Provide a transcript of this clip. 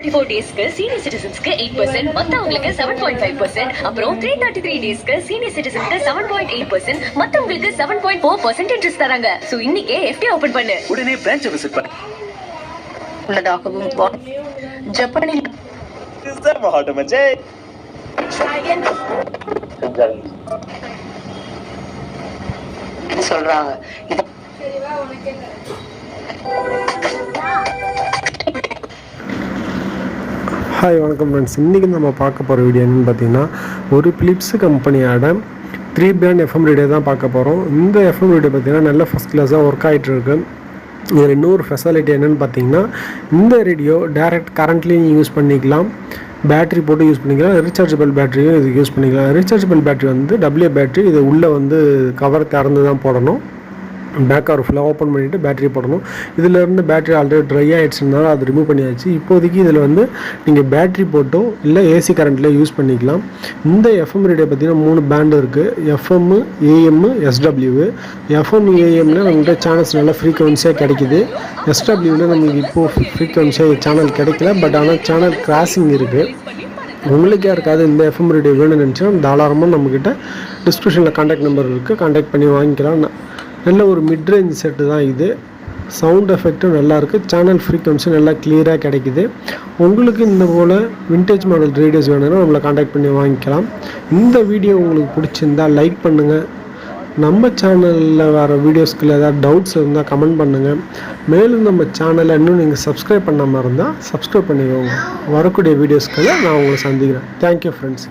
Four டேஸ்க்கு senior சிட்டிசன்ஸ்க்கு eight percent மத்தவங்களுக்கு செவன் பாயிண்ட் ஃபைவ் பர்சன்ட் அப்புறம் த்ரீ தேர்ட்டி த்ரீ டேஸ்க்கு சீனியர் சிட்டிசன்ஸ்க்கு செவன் பாயிண்ட் எயிட் பர்சன்ட் மத்தவங்களுக்கு seven point four percent interest தராங்க. சோ இன்னைக்கே எஃப்டி ஓபன் பண்ணு. உடனே பிரான்ச்சை விசிட் பண்ண. உள்ளதாகவும் வா- ஜப்பானில் சொல்றாங்க? ஹாய் வணக்கம் ஃப்ரெண்ட்ஸ் இன்றைக்கி நம்ம பார்க்க போகிற வீடியோ என்னென்னு பார்த்தீங்கன்னா ஒரு பிலிப்ஸ் கம்பெனியோட த்ரீ பேண்ட் எஃப்எம் ரேடியோ தான் பார்க்க போகிறோம் இந்த எஃப்எம் ரேடியோ பார்த்தீங்கன்னா நல்ல ஃபஸ்ட் கிளாஸாக ஒர்க் ஆகிட்டு இருக்கு. இதில் இன்னொரு ஃபெசிலிட்டி என்னென்னு பார்த்தீங்கன்னா இந்த ரேடியோ டைரக்ட் கரண்ட்லேயும் யூஸ் பண்ணிக்கலாம். பேட்டரி போட்டு யூஸ் பண்ணிக்கலாம். ரீசார்ஜபிள் பேட்டரியும் இதுக்கு யூஸ் பண்ணிக்கலாம். ரீசார்ஜபிள் பேட்டரி வந்து டபிள்யூ பேட்டரி இது உள்ளே வந்து கவர் திறந்து தான் போடணும். பேக் கவர் ஃபுல்லாக ஓப்பன் பண்ணிவிட்டு பேட்டரி போடணும். இதில் இருந்து பேட்டரி ஆல்ரெடி ட்ரை ஆகிடுச்சுனால அது ரிமூவ் பண்ணியாச்சு. இப்போதைக்கு இதில் வந்து நீங்கள் பேட்டரி போட்டோ இல்லை ஏசி கரண்ட்டில் யூஸ் பண்ணிக்கலாம். இந்த எஃப்எம் ரேடியோ பார்த்தீங்கன்னா மூணு பேண்ட் இருக்குது எஃப்எம்மு ஏஎம்மு எஸ்டபிள்யூ எஃப்எம் ஏஎம்ல நம்மகிட்ட சேனல்ஸ் நல்லா ஃப்ரீக்வன்சியாக கிடைக்குது. எஸ்டபிள்யூவில் நம்மளுக்கு இப்போது ஃப்ரீக்வன்சியாக சேனல் கிடைக்கல. பட் ஆனால் சேனல் கிராசிங் இருக்குது உங்களுக்கு யாருக்காவது இந்த எஃப்எம் ரேடியோ வேணும்னு நினச்சா தாராளமாக நம்மக்கிட்ட டிஸ்கிரிப்ஷனில் காண்டாக்ட் நம்பர் இருக்குது காண்டாக்ட் பண்ணி வாங்கிக்கலாம். நல்ல ஒரு மிட் ரேஞ்ச் செட்டு தான் இது. சவுண்ட் எஃபெக்ட்டும் நல்லா இருக்குது சேனல் ஃப்ரீக்வன்சி நல்லா கிளியராக கிடைக்குது. உங்களுக்கு இந்த போல் விண்டேஜ் மாடல் ரேடியோஸ் வேணும்னா நம்மளை காண்டாக்ட் பண்ணி வாங்கிக்கலாம். இந்த வீடியோ உங்களுக்கு பிடிச்சிருந்தா லைக் பண்ணுங்கள் நம்ம சேனலில் வர வீடியோஸ்க்குள்ள ஏதாவது டவுட்ஸ் இருந்தால் கமெண்ட் பண்ணுங்கள் மேலும் நம்ம சேனலை இன்னும் நீங்கள் சப்ஸ்கிரைப் பண்ணாமல் இருந்தால் சப்ஸ்கிரைப் பண்ணிக்கோங்க. வரக்கூடிய வீடியோஸ்களை நான் உங்களை சந்திக்கிறேன். Thank you friends